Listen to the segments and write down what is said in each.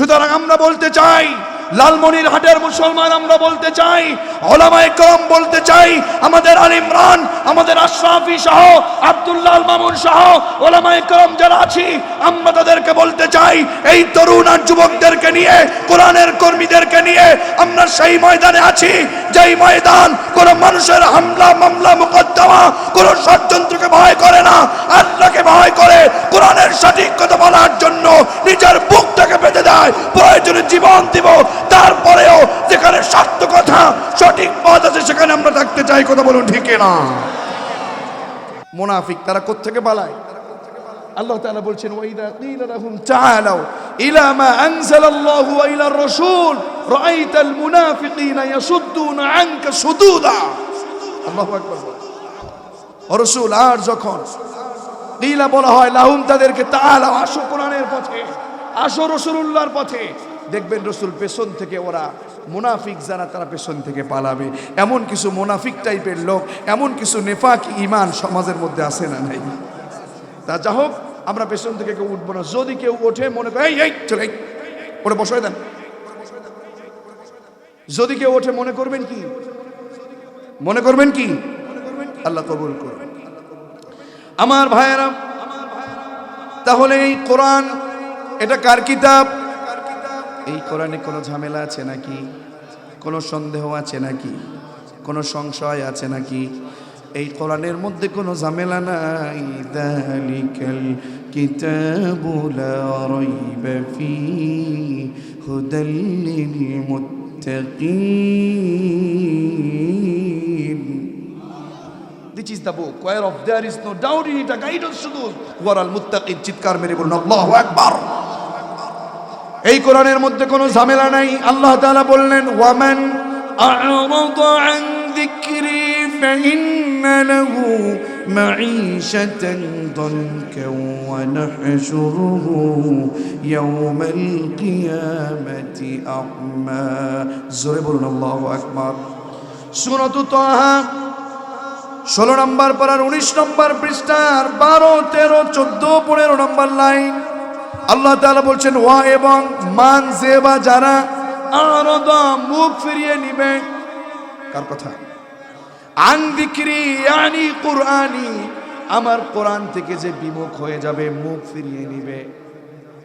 সুতরাং আমরা বলতে চাই লালমনির হাটের মুসলমান আমরা বলতে চাই, ওলামায়ে করম বলতে চাই, আমাদের আল ইমরান, আমাদের আশরাফি সহ, আব্দুল্লাহ মামুন সহ, ওলামায়ে করম যারা আছি, আমরা তাদেরকে বলতে চাই, এই তরুণ আর যুবকদেরকে নিয়ে, কোরআনের কর্মীদেরকে নিয়ে আমরা সেই ময়দানে আছি, যেই ময়দান কোন মানুষের হামলা, মামলা, মুকদ্দমা, কোন ষড়যন্ত্রকে ভয় করে না, আল্লাহকে ভয় করে, কোরআনের সঠিক কথা বলার জন্য নিজের বুকটাকে পেতে দেয়, প্রয়োজনে জীবন দিব তারপরেও যেখানে সত্য কথা, সঠিক পথ আছে, সেখানে আমরা থাকতে চাই, কথা বলুন ঠিক না মুনাফিক, তারা কোত্থেকে পালায়? আল্লাহ তাআলা বলছেন ওয়াইদা কিলা লাহুম তাআলাউ ইলা মা আনজালাল্লাহু ওয়া ইলা রাসূল, রাআইতাল মুনাফিকিনা ইয়াসুদ্দুনা আনকা সুদুদা। আল্লাহু আকবার রাসূল, আর যখন কিলা বলা হয়, লাহুম তাদেরকে তাআলাউ, আসো কোরআনের পথে, আসো রাসূলুল্লাহর পথে। দেখবেন রসুল পেছন থেকে ওরা মুনাফিক যারা, তারা পেছন থেকে পালাবে। এমন কিছু মুনাফিক টাইপের লোক, এমন কিছু নেফাক ইমান সমাজের মধ্যে আসে না নাই? তা যা হোক, আমরা পেছন থেকে কেউ উঠবো না। যদি কেউ ওঠে, মনে করে, এই চলে ওটা বসায় দেন। যদি কেউ ওঠে, মনে করবেন কি? মনে করবেন কি? আল্লাহ কবুল করবেন আমার ভাইয়েরা, তাহলে এই কোরআন, এটা কার কিতাব? এই কোরআনে কোনো ঝামেলা আছে নাকি? কোনো সন্দেহ আছে নাকি? কোনো সংশয় আছে নাকি? এই কোরআনের মধ্যে কোনো ঝামেলা নাই? দালিকাল কিতাবু লা রাইবা ফি হুদাল. চিৎকার মেরে বলুন, আল্লাহু আকবার! এই কোরআনের মধ্যে কোনো ঝামেলা নাই। আল্লাহ তাআলা বললেন, ওয়ামেন তাহা ষোলো নম্বর পারার উনিশ নম্বর পৃষ্ঠার বারো, তেরো, চোদ্দ, পনেরো নম্বর লাইন। আল্লাহ তালা বলছেন, ওয়া এবং মান যে বা যারা আরদা মুখ ফিরিয়ে নিবে, কার কথা? আন বিক্রি আনি কোরআনি, আমার কোরআন থেকে যে বিমুখ হয়ে যাবে, মুখ ফিরিয়ে নিবে।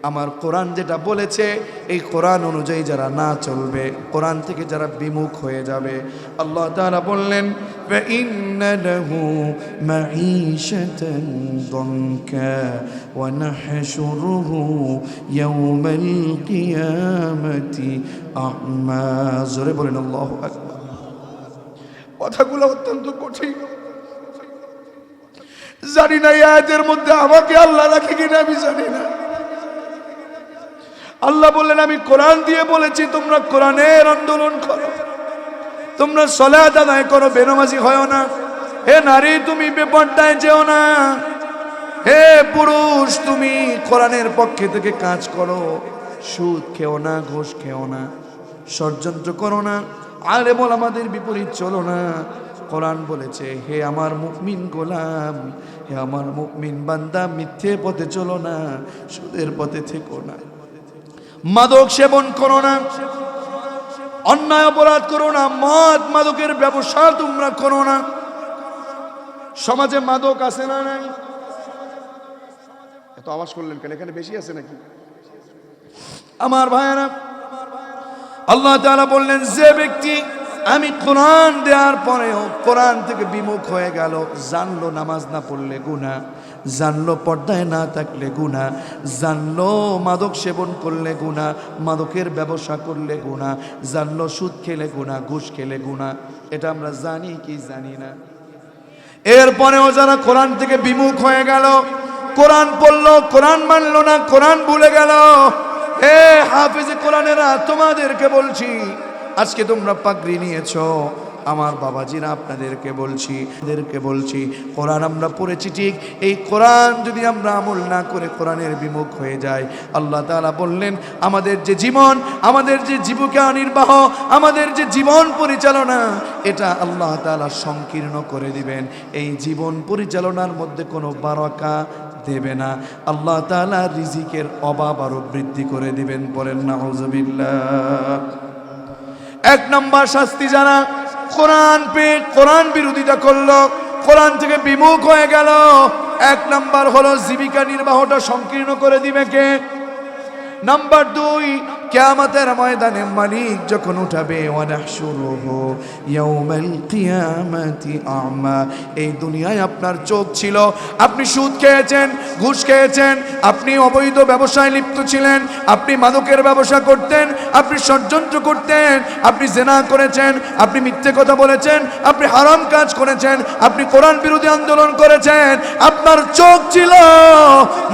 আমার কোরআন যেটা বলেছে, এই কোরআন অনুযায়ী যারা না চলবে, কোরআন থেকে যারা বিমুখ হয়ে যাবে। আল্লাহ তারা বললেন জোরে বলেন, আল্লাহ কথাগুলো অত্যন্ত কঠিন। জানি না মধ্যে আমাকে আল্লাহ রাখে কিনা, আমি জানি না। আল্লাহ বললেন, আমি কোরআন দিয়ে বলেছি, তোমরা কোরআনের আন্দোলন করো। তোমরা সলাত আদায় করো, বেনামাজি হয় না। হে নারী, তুমি বেপর্দায় যেও না। হে পুরুষ, তুমি কোরআনের পক্ষে থেকে কাজ করো। সুদ খেও না, ঘুষ খেও না, ষড়যন্ত্র করো না আরে বল আমাদের বিপরীত চলো না। কোরআন বলেছে, হে আমার মুকমিন গোলাম, হে আমার মুকমিন বান্দা, মিথ্যে পথে চলো না, সুদের পথে থেকো না। মাদক সেবন করো না। অন্যায় অপরাধ করো না। মদ মাদকের ব্যবসা তোমরা করো না। সমাজে মাদক আছে না নাই? এত আওয়াজ করলেন কেন? এখানে বেশি আছে নাকি? আমার ভাইয়েরা, আল্লাহ তাআলা বললেন, যে ব্যক্তি আমি কোরআন দেওয়ার পরেও কোরআন থেকে বিমুখ হয়ে গেল। জানলো নামাজ না পড়লে গুণা জানলো পর্দায় না থাকলে গুণা জানলো মাদক সেবন করলে গুণা মাদকের ব্যবসা করলে গুণা জানলো সুদ খেলে গুণা ঘুষ খেলে গুণা এটা আমরা জানি কি জানি না। এরপরেও যারা কোরআন থেকে বিমুখ হয়ে গেল, কোরআন পড়ল, কোরআন মানলো না, কোরআন ভুলে গেল। হে হাফিজে কোরআনেরা, তোমাদেরকে বলছি আজকে তোমরা পাগড়ি নিয়েছ। আমার বাবাজিরা আপনাদেরকে বলছি এদেরকে বলছি, কোরআন আমরা পড়েছি ঠিক। এই কোরআন যদি আমরা আমল না করে কোরআনের বিমুখ হয়ে যায় আল্লাহ তাআলা বললেন, আমাদের যে জীবন, আমাদের যে জীবিকা নির্বাহ আমাদের যে জীবন পরিচালনা, এটা আল্লাহ তাআলা সংকীর্ণ করে দিবেন। এই জীবন পরিচালনার মধ্যে কোনো বারাকা দেবে না। আল্লাহ তাআলা রিজিকের অভাব আরও বৃদ্ধি করে দিবেন বলেন, নাউজুবিল্লাহ। এক নম্বর শাস্তি যারা কোরআন পেট কোরআন বিরোধিতা করল, কোরআন থেকে বিমুখ হয়ে গেল। এক নম্বর হলো জীবিকা নির্বাহটা সংকীর্ণ করে দিবে কে? নাম্বার দুই কিয়ামতের ময়দানে মালিক যখন উঠাবে এই দুনিয়ায় আপনার চোখ ছিল। আপনি সুদ খেয়েছেন, ঘুষ খেয়েছেন, আপনি অবৈধ ব্যবসায় লিপ্ত ছিলেন, আপনি মাদকের ব্যবসা করতেন, আপনি ষড়যন্ত্র করতেন, আপনি জেনা করেছেন, আপনি মিথ্যে কথা বলেছেন, আপনি হারাম কাজ করেছেন, আপনি কোরআন বিরোধী আন্দোলন করেছেন, আপনার চোখ ছিল।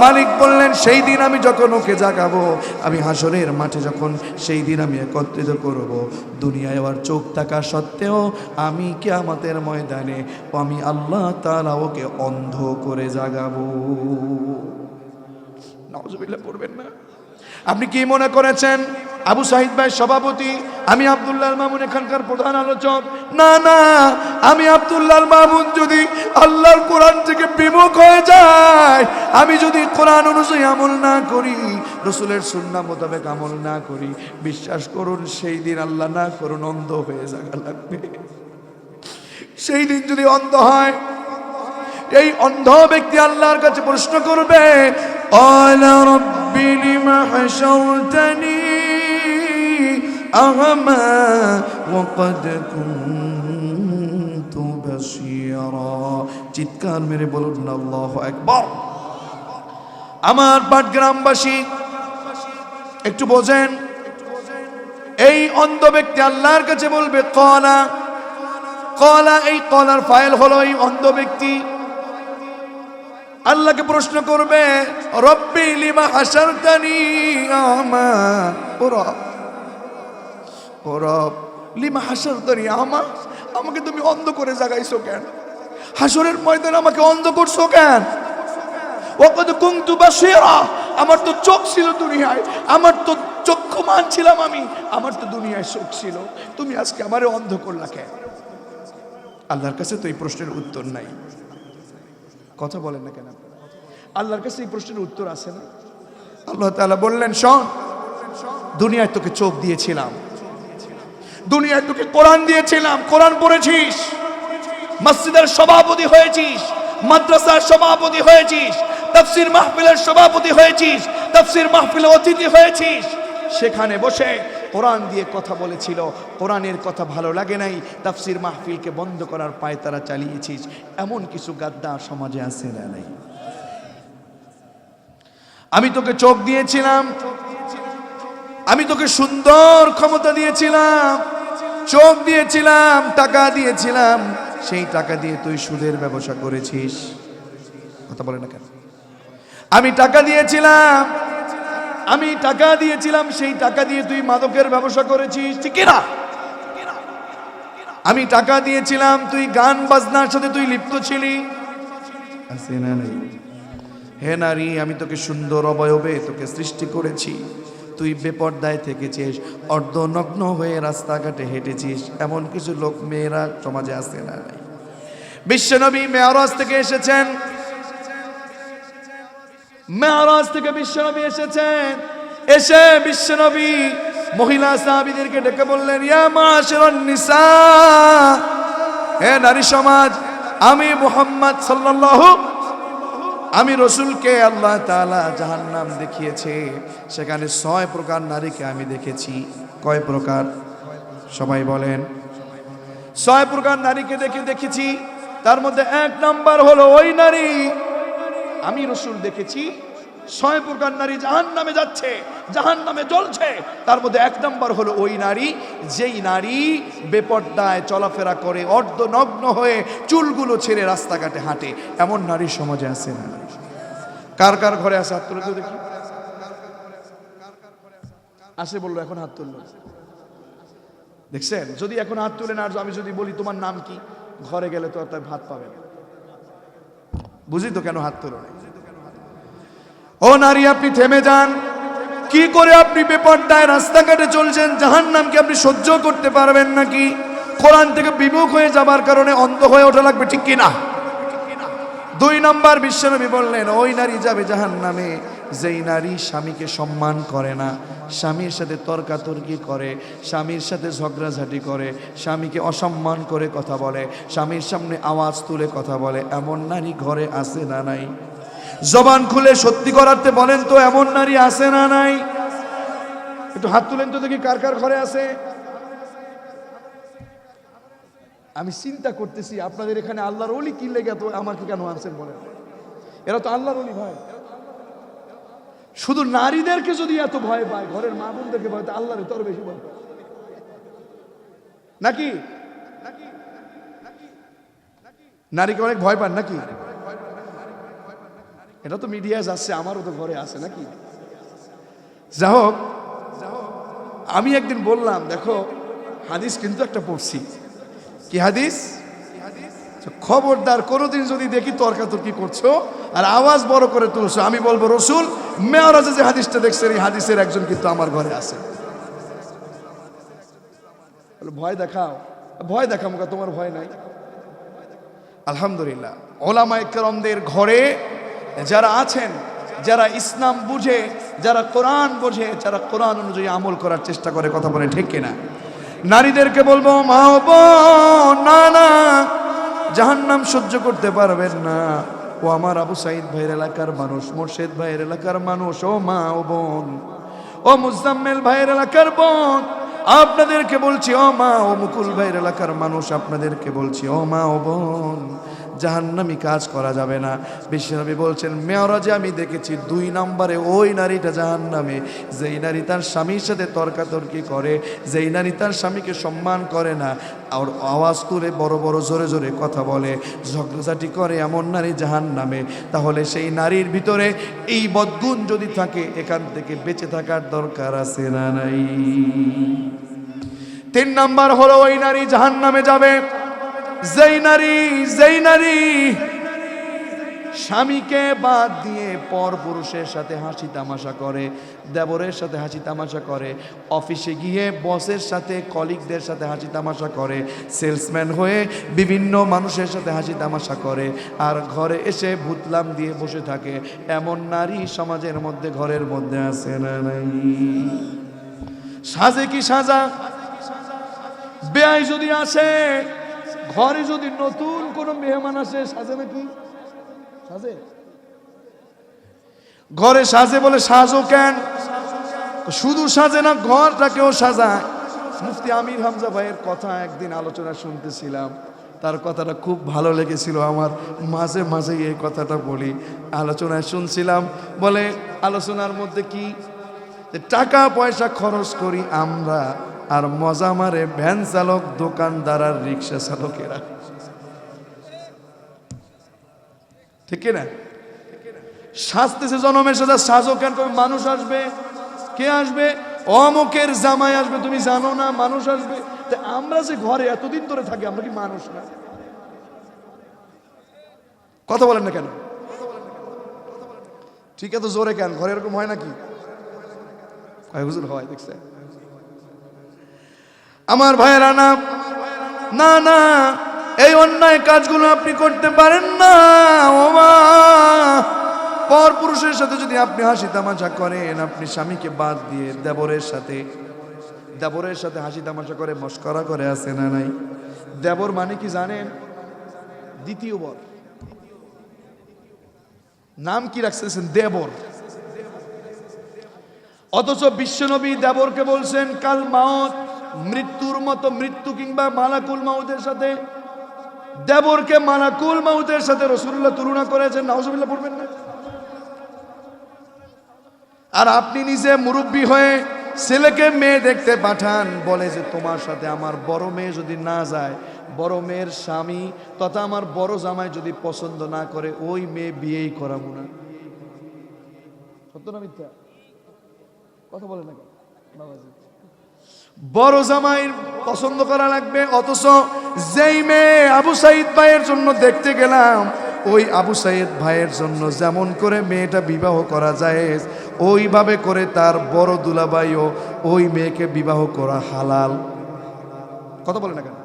মালিক বললেন, সেই দিন আমি যখন ওকে জাগাবো, আমি হাসরের মাঠে যখন সেই দিন আমি একত্রিত করব, দুনিয়ায় আবার চোখ থাকা সত্ত্বেও আমি কে আমাদের ময়দানে আমি আল্লাহ তাআলা ওকে অন্ধ করে জাগাবো। নজবিল্লা পড়বেন না। আপনি কি মনে করেছেন? আবু সাহিদ ভাই সভাপতি, আমি আব্দুল্লাহ মামুন এখানকার প্রধান আলোচক। না না, আমি আব্দুল্লাহ মামুন যদি আল্লাহর কোরআন থেকে বিমুখ হয়ে যায়, আমি যদি কোরআন অনুযায়ী আমল না করি, রসুলের সুন্না মোতাবেক আমল না করি, বিশ্বাস করুন, সেই দিন আল্লাহ না করুন, অন্ধ হয়ে যাওয়া লাগবে। সেই দিন যদি অন্ধ হয় এই অন্ধ ব্যক্তি আল্লাহর কাছে প্রশ্ন করবে চিৎকার মেরে বলুন, আল্লাহ একবার আমার পাটগ্রামবাসী, একটু বোঝেন, এই অন্ধ ব্যক্তি আল্লাহর কাছে বলবে, কলা কলা, এই কলার ফাইল হলো এই অন্ধ ব্যক্তি। আল্লাহকে প্রশ্ন করবে, রব্বি লিমা হাসারতানি আমা? ও রব ও রব, লিমা হাসারতানি আমা? আমাকে তুমি অন্ধ করে জাগাইছো কেন? হাসরের ময়দানে আমাকে অন্ধ করছ কেন? ওকদ কুংতু বাসিরা আমার তো চোখ ছিল দুনিয়ায়, আমার তো চক্ষুমান ছিলাম আমি, আমার তো দুনিয়ায় চোখ ছিল। তুমি আজকে আমারে অন্ধ করলা কেন? আল্লাহর কাছে তো এই প্রশ্নের উত্তর নাই। কথা বলেন না কেন আপনারা? আল্লাহর কাছে এই প্রশ্নের উত্তর আছে না? আল্লাহ তাআলা বললেন, শোন, দুনিয়ায় তোকে চোখ দিয়েছিলাম। দুনিয়ায় তোকে কোরআন দিয়েছিলাম। কোরআন পড়েছিস। মসজিদের সভাপতি হয়েছিস। মাদ্রাসার সভাপতি হয়েছিস। তফসির মাহফিলের সভাপতি হয়েছিস। তফসির মাহফিলে অতিথি হয়েছিস। সেখানে বসে কোরআন দিয়ে কথা বলেছিল, কোরআনের কথা ভালো লাগে নাই, তাফসির মাহফিলকে বন্ধ করার পায় তারা চালিয়েছিস, এমন কিছু গাদ্দা সমাজে আছে না নাই। আমি তোকে চোখ দিয়েছিলাম, আমি তোকে সুন্দর ক্ষমতা দিয়েছিলাম, চোখ দিয়েছিলাম, টাকা দিয়েছিলাম, সেই টাকা দিয়ে তুই সুদের ব্যবসা করেছিস। কথা বলে না কেন? আমি টাকা দিয়েছিলাম আমি টাকা দিয়েছিলাম, সেই টাকা দিয়ে তুই মাদকের ব্যবসা করেছিস, ঠিক না আমি টাকা দিয়েছিলাম, তুই গান বাজনার সাথে তুই লিপ্ত ছিলি। হে নারী, আমি তোকে সুন্দর অবয়বে তোকে সৃষ্টি করেছি। তুই বেপর্দায় থেকেছিস, অর্ধনগ্ন হয়ে রাস্তাঘাটে হেঁটেছিস। এমন কিছু লোক, মেয়েরা সমাজে আসে না বিশ্বনবী মেয়ারাজ থেকে এসেছেন। মেয়ারাজ থেকে বিশ্বনবী এসেছেন। এসে বিশ্বনবী মহিলা সাহাবীদেরকে ডেকে বললেন, ইয়া মাশারান নিসা, হে নারী সমাজ, আমি মুহাম্মদ সাল্লাল্লাহু, আমি রসুলকে আল্লাহ তালা তাআলা জাহান্নাম দেখিয়েছে। সেখানে ছয় প্রকার নারীকে আমি দেখেছি। কয় প্রকার? সবাই বলেন। ছয় প্রকার নারীকে দেখে দেখেছি। তার মধ্যে এক নাম্বার হলো ওই নারী আমি রসুল দেখেছি, ছয় প্রকার নারী জাহান নামে যাচ্ছে জাহান নামে জ্বলছে। তার মধ্যে এক নম্বর হলো ওই নারী, যেই নারী বেপর্দায় চলাফেরা করে, অর্ধনগ্ন হয়ে চুলগুলো ছেড়ে রাস্তাঘাটে হাঁটে। এমন নারী সমাজে আছে না? কার কার ঘরে আছে? হাত তুলে দেখি। আসে বলল, এখন হাত তুললো। দেখছেন? যদি এখন হাত তুলে না আমি যদি বলি, তোমার নাম কি? ঘরে গেলে তো আর তার ভাত পাবে না। বুঝি তো কেন হাত তোলো ও নারী, আপনি থেমে যান। কি করে আপনি পেপারটায় রাস্তাঘাটে চলছেন? জাহান নামকে আপনি সহ্য করতে পারবেন নাকি? কোরআন থেকে বিমুখ হয়ে যাবার কারণে অন্ধ হয়ে ওঠা লাগবে ঠিক কিনা? দুই নম্বর বিশ্বনবী বললেন, ওই নারী যাবে জাহান নামে যেই নারী স্বামীকে সম্মান করে না, স্বামীর সাথে তর্কাতর্কি করে, স্বামীর সাথে ঝগড়াঝাটি করে, স্বামীকে অসম্মান করে কথা বলে, স্বামীর সামনে আওয়াজ তুলে কথা বলে, এমন নারী ঘরে আসে না নাই? জবান খুলে সত্যি করাতে বলেন তো, এমন নারী আসে না নাই? একটু হাত তুলেন তো দেখি, কার কার ঘরে আছে? আমি চিন্তা করতেছি, আপনাদের এখানে আল্লাহর অলি কি লেগে তো আমাকে কেন আনছেন বলেন? এরা তো আল্লাহর অলি ভাই। শুধু নারীদেরকে যদি এত ভয় পায়, ঘরের মা বোনদেরকে ভয় তো আল্লাহর তোর বেশি ভয় পায়। নাকি? নারীকে অনেক ভয় পান নাকি? এটা তো মিডিয়ায় যাচ্ছে, আমারও তো ঘরে আছে নাকি? যা হোক, আমি একদিন বললাম, দেখো, হাদিস কিন্তু একটা পড়ছি। কি হাদিস? খবরদার কোনোদিন যদি দেখি তর্কাতর্কি করছ আর আওয়াজ বড় করে তুলছো, আমি বলব, রসুল, মেয়রাজে যে হাদিসটা দেখছেন, এই হাদিসের একজন কিন্তু আমার ঘরে আছে। ভয় দেখাও। ভয় দেখাও মুখা তোমার ভয় নাই? আলহামদুলিল্লাহ, ওলামায়ে কেরমদের ঘরে যারা আছেন, যারা ইসলাম বুঝে, যারা কোরআন বোঝে, যারা কোরআন অনুযায়ী আমল করার চেষ্টা করে, কথা বলে ঠিক কিনা? নারীদেরকে বলব, মা না না জাহান্নাম সহ্য করতে পারবেন না। ও আমার আবু সাইদ ভাইয়ের এলাকার মানুষ, মোর্শেদ ভাইয়ের এলাকার মানুষ, ও মা ও বোন, ও মুজাম্মেল ভাইয়ের এলাকার বোন, আপনাদেরকে বলছি, ও মা ও মুকুল ভাইয়ের এলাকার মানুষ, আপনাদেরকে বলছি, ও মা ও বোন জাহান্নামি কাজ করা যাবে না। বিশ্বনবী বলছেন মেয়রাজে আমি দেখেছি দুই নম্বরে ওই নারীটা জাহান্নামে। যেই নারী তার স্বামীর সাথে তর্কাতর্কি করে, যেই নারী তার স্বামীকে সম্মান করে না, আর আওয়াজ তুলে বড় বড় জোরে জোরে কথা বলে, ঝগড়াঝাটি করে এমন নারী জাহান নামে তাহলে সেই নারীর ভিতরে এই বদগুণ যদি থাকে, এখান থেকে বেঁচে থাকার দরকার আছে না নাই? তিন নাম্বার হলো ওই নারী জাহান নামে যাবে। যেই নারী যেই নারী। স্বামীকে বাদ দিয়ে পর পুরুষের সাথে হাসি তামাশা করে, দেবরের সাথে হাসি তামাশা করে, অফিসে গিয়ে বসের সাথে, কলিগদের সাথে হাসি তামাশা করে, সেলসম্যান হয়ে বিভিন্ন মানুষের সাথে হাসি তামাশা করে, আর ঘরে এসে ভুতলাম দিয়ে বসে থাকে। এমন নারী সমাজের মধ্যে, ঘরের মধ্যে আছে না নাই? সাজে কি সাজা? বেআই যদি আসে ঘরে যদি নতুন কোনো মেহমান আসে, সাজে নাকি? সাজে? ঘরে সাজে বলে, সাজো কেন? শুধু সাজে না, ঘরটাকেও সাজায়। মুফতি আমির হামজা ভাইয়ের কথা একদিন আলোচনা শুনতেছিলাম। তার কথাটা খুব ভালো লেগেছিল। আমার মাঝে মাঝে এই কথাটা বলি। আলোচনায় শুনছিলাম। বলে, আলোচনার মধ্যে কি? টাকা পয়সা খরচ করি আমরা আর মজা মারে ভ্যান চালক, দোকানদার আর রিক্সা চালকেরা। ঠিক না? সাজতেছে জনমের সাথে সাজো কেন? মানুষ আসবে? কে আসবে? অমুকের জামাই আসবে, তুমি জানো না, মানুষ আসবে। আমরা যে ঘরে এতদিন ধরে থাকি, আমরা কি মানুষ না? কথা বলেন না কেন? ঠিক আছে জোরে কেন? ঘরে এরকম হয় নাকি? হুজুর হয়, দেখছে। আমার ভাইয়েরা না না না, এই অন্যায় কাজগুলো আপনি করতে পারেন না ও মা পর পুরুষের সাথে যদি আপনি হাসি তামাশা করেন, আপনি স্বামীকে বাদ দিয়ে দেবরের সাথে দেবরের সাথে হাসি তামাশা করে, মস্করা করে আসে না নাই? দেবর মানে কি জানেন? দ্বিতীয় বর। নাম কি রাখতেছেন? দেবর। অথচ বিশ্বনবী দেবরকে বলছেন, কাল মাওত মৃত্যুর মতো মৃত্যু কিংবা মালাকুল মাউতের সাথে, দেবরকে মালাকুল মাউতের সাথে রসুল্লাহ তুলনা করেছেন, নাউজুবিল্লাহ পড়বেন না। আর আপনি নিজে মুরব্বী হয়ে ছেলেকে, মেয়ে দেখতে পাঠান, বলে যে তোমার সাথে আমার বড় মেয়ে যদি না যায়, বড় মেয়ের স্বামী তথা আমার বড় জামাই যদি পছন্দ না করে, ওই মেয়ে বিয়েই করাবো না। সত্য না মিথ্যা? কথা বলে না। বড় জামাই পছন্দ করা লাগবে, অথচ যেই মেয়ে আবু সাইদ ভাইয়ের জন্য দেখতে গেলাম, ওই আবু সাইদ ভাইয়ের জন্য যেমন করে মেয়েটা বিবাহ করা যায়, ওইভাবে করে তার বড় দুলাভাইও ওই মেয়েকে বিবাহ করা হালাল। কথা বলে না কেন?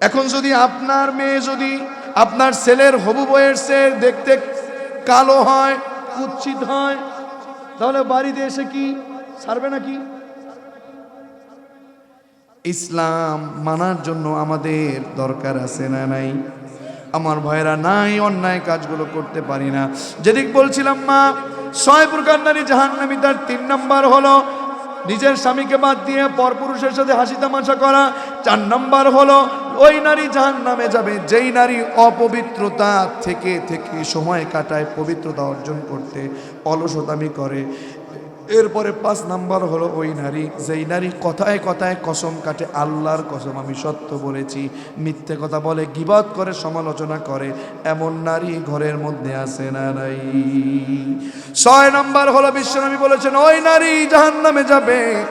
এখন যদি আপনার মেয়ে যদি আপনার ছেলের হবু বয়ের সে দেখতে কালো হয়, কুৎসিত হয়, তাহলে বাড়িতে এসে কি ছাড়বে নাকি? ইসলাম মানার জন্য আমাদের দরকার আছে না নাই? আমার ভয়েরা নাই, অন্যায় কাজগুলো করতে পারি না। যেদিক বলছিলাম মা ছয় প্রকার নারী জাহান্নামী তার তিন নম্বর হলো, নিজের স্বামীকে বাদ দিয়ে পরপুরুষের সাথে হাসি তামাশা করা। চার নাম্বার হলো, ওই নারী জাহান নামে যাবে, যেই নারী অপবিত্রতা থেকে থেকে সময় কাটায় পবিত্রতা অর্জন করতে অলসতামি করে। এরপরে পাঁচ নাম্বার হলো ওই নারী, যেই নারী কথায় কথায় কসম কাটে, আল্লাহর কসম, আমি সত্য বলেছি। মিথ্যে কথা বলে গিবাদ করে, সমালোচনা করে, এমন নারী ঘরের মধ্যে আসে না নাই। ছয় নাম্বার হলো, বিশ্বনবী বলেছেন, ওই নারী জাহান নামে যাবে।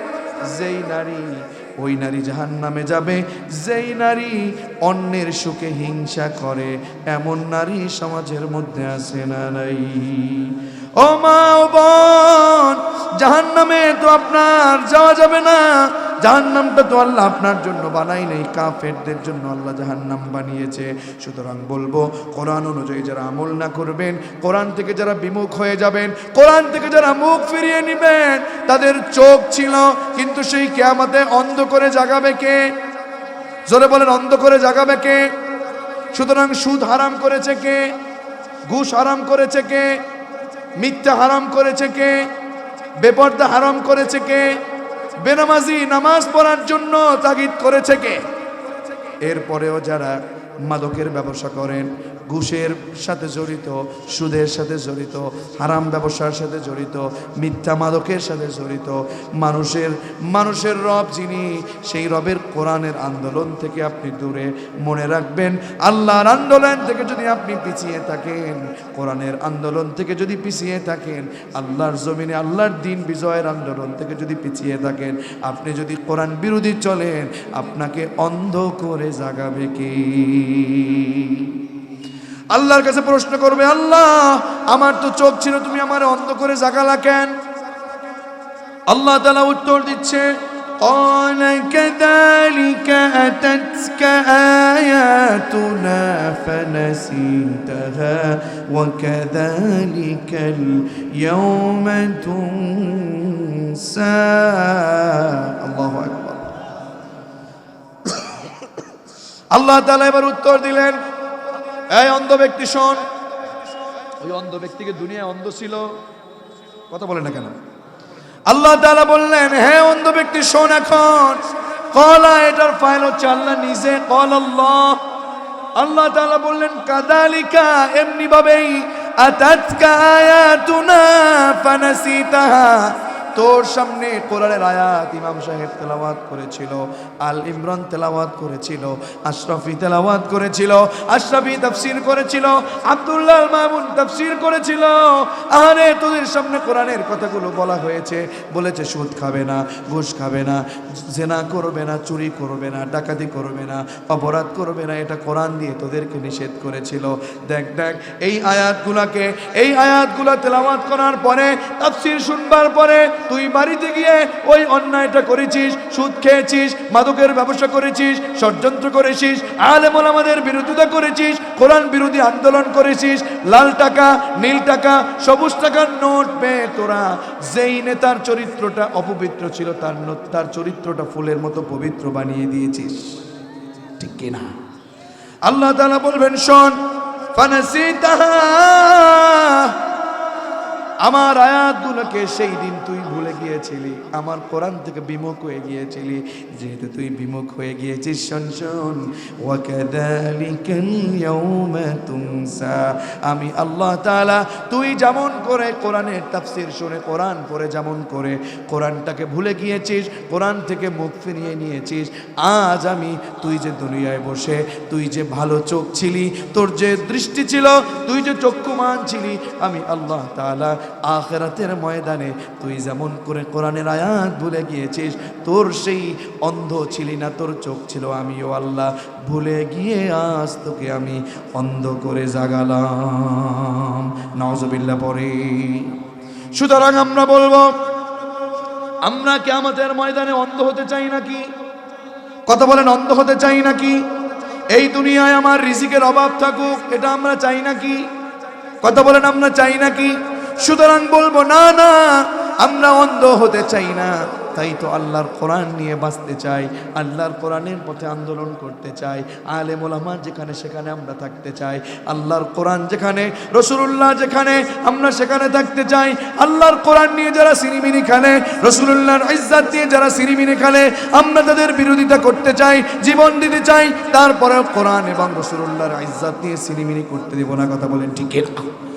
যেই নারী, ওই নারী জাহান নামে যাবে। যেই নারী অন্যের সুখে হিংসা করে, এমন নারী সমাজের মধ্যে আসে না নাই। ও মা ও জাহান নামে তো আপনার যাওয়া যাবে না। জাহান্নামটা তো আল্লাহ আপনার জন্য বানাই নেই, কাফেরদের জন্য আল্লাহ জাহান্নাম বানিয়েছে। সুতরাং বলব, কোরআন অনুযায়ী যারা আমল না করবেন, কোরআন থেকে যারা বিমুখ হয়ে যাবেন, কোরআন থেকে যারা মুখ ফিরিয়ে নেবেন, তাদের চোখ ছিল, কিন্তু সেই কেয়ামতে অন্ধ করে জাগাবে কে? জোরে বলেন, অন্ধ করে জাগাবে কে? সুতরাং সুদ হারাম করেছে কে? ঘুষ হারাম করেছে কে? মিথ্যা হারাম করেছে কে? বেপর্দা হারাম করেছে কে? বেনামাজি নামাজ পড়ার জন্য তাগিদ করেছে কে? এরপরেও যারা মাদকের ব্যবসা করেন, ঘুষের সাথে জড়িত, সুদের সাথে জড়িত, হারাম ব্যবসার সাথে জড়িত, মিথ্যা মাদকের সাথে জড়িত। মানুষের মানুষের রব যিনি, সেই রবের কোরআনের আন্দোলন থেকে আপনি দূরে। মনে রাখবেন, আল্লাহর আন্দোলন থেকে যদি আপনি পিছিয়ে থাকেন, কোরআনের আন্দোলন থেকে যদি পিছিয়ে থাকেন, আল্লাহর জমিনে আল্লাহর দিন বিজয়ের আন্দোলন থেকে যদি পিছিয়ে থাকেন, আপনি যদি কোরআন বিরোধী চলেন, আপনাকে অন্ধ করে জাগাবে কি? আল্লাহর কাছে প্রশ্ন করবে আল্লাহ আমার তো চোখ ছিল তুমি আমার অন্ধ করে জাগালা কেন আল্লাহ তালা উত্তর দিচ্ছে قال كذلك أتتك آياتنا فنسيتها وكذلك اليوم تنسى الله أكبر আল্লাহ তালা এবার উত্তর দিলেন, এই অন্ধ ব্যক্তি শোন। ওই অন্ধ ব্যক্তিকে দুনিয়ায় অন্ধ ছিল। কথা বলে না কেন? আল্লাহ তাআলা বললেন হ্যাঁ অন্ধ ব্যক্তি শোন এখন। কলা, এটার ফাইল হচ্ছে, আল্লাহ নিজে কল আল্লাহ। আল্লাহ তালা বললেন, কাদালিকা এমনি ভাবেই আতাতকা আয়াতুনা ফানাসিতাহা। তোর সামনে কোরআনের আয়াত ইমাম সাহেব তেলাওয়াত করেছিল, আল ইমরান তেলাওয়াত করেছিল, আশরাফি তেলাওয়াত করেছিল, আশরাফি তাফসির করেছিল, আব্দুল্লাহ মামুন তাফসির করেছিল। আরে তোদের সামনে কোরআনের কথাগুলো বলা হয়েছে, বলেছে সুদ খাবে না, ঘুষ খাবে না, জেনা করবে না, চুরি করবে না, ডাকাতি করবে না, অপরাধ করবে না, এটা কোরআন দিয়ে তোদেরকে নিষেধ করেছিল। দেখ দেখ, এই আয়াতগুলাকে, এই আয়াতগুলা তেলাওয়াত করার পরে, তাফসির শুনবার পরে তুই বাড়িতে গিয়ে ওই অন্যায়টা করেছিস, সুদ খেয়েছিস, মাদকের ব্যবসা করেছিস, ষড়যন্ত্র করেছিস, আলেমল আমাদের বিরোধিতা করেছিস, কোরআন বিরোধী আন্দোলন করেছিস, লাল টাকা, নীল টাকা, সবুজ টাকার নোট পেয়ে তোরা। যেই নেতার চরিত্রটা অপবিত্র ছিল, তার তার চরিত্রটা ফুলের মতো পবিত্র বানিয়ে দিয়েছিস। ঠিক কিনা আল্লাহ তালা বলবেন, শোন আমার আয়াতগুলোকে সেই দিন তুই গিয়েছিলি, আমার কোরআন থেকে বিমুখ হয়ে গিয়েছিলি। যেহেতু তুই বিমুখ হয়ে গিয়েছিস, শোন শোন। আমি আল্লাহ তাআলা, তুই যেমন করে কোরআনের তাফসীর শুনে, কোরআন পড়ে যেমন করে কোরআনটাকে ভুলে গিয়েছিস, কোরআন থেকে মুখ ফিরিয়ে নিয়েছিস, আজ আমি তুই যে দুনিয়ায় বসে, তুই যে ভালো চোখ ছিলি, তোর যে দৃষ্টি ছিল, তুই যে চক্ষুমান ছিলি, আমি আল্লাহ তাআলা আখেরাতের ময়দানে তুই যেমন করে কোরআনের আয়াত ভুলে গিয়েছিস? তোর সেই অন্ধ ছিলি না, তোর চোখ ছিল আমিও আল্লাহ। ভুলে গিয়ে আজ তোকে আমি অন্ধ করে জাগালাম। নওয়াজবিল্লা পরে সুতরাং আমরা বলব, আমরা কি আমাদের ময়দানে অন্ধ হতে চাই নাকি? কথা বলেন, অন্ধ হতে চাই নাকি? এই দুনিয়ায় আমার রিজিকের অভাব থাকুক, এটা আমরা চাই নাকি? কথা বলেন, আমরা চাই নাকি? সুতরাং বলব, না না আমরা অন্ধ হতে চাই না। তাই তো আল্লাহর কোরআন নিয়ে বাঁচতে চাই, আল্লাহর কোরআনের পথে আন্দোলন করতে চাই, আলেম ওলামা যেখানে সেখানে আমরা থাকতে চাই, আল্লাহর কোরআন যেখানে রসুল্লাহ যেখানে আমরা সেখানে থাকতে চাই, আল্লাহর কোরআন নিয়ে যারা সিনিমিনি খেলে রসুল্লাহর ইজ্জাত দিয়ে যারা সিনিমিনি খেলে, আমরা তাদের বিরোধিতা করতে চাই, জীবন দিতে চাই, তারপরেও কোরআন এবং রসুল্লাহর ইজ্জাত নিয়ে সিনিমিনি করতে দেবো না, কথা বলেন ঠিক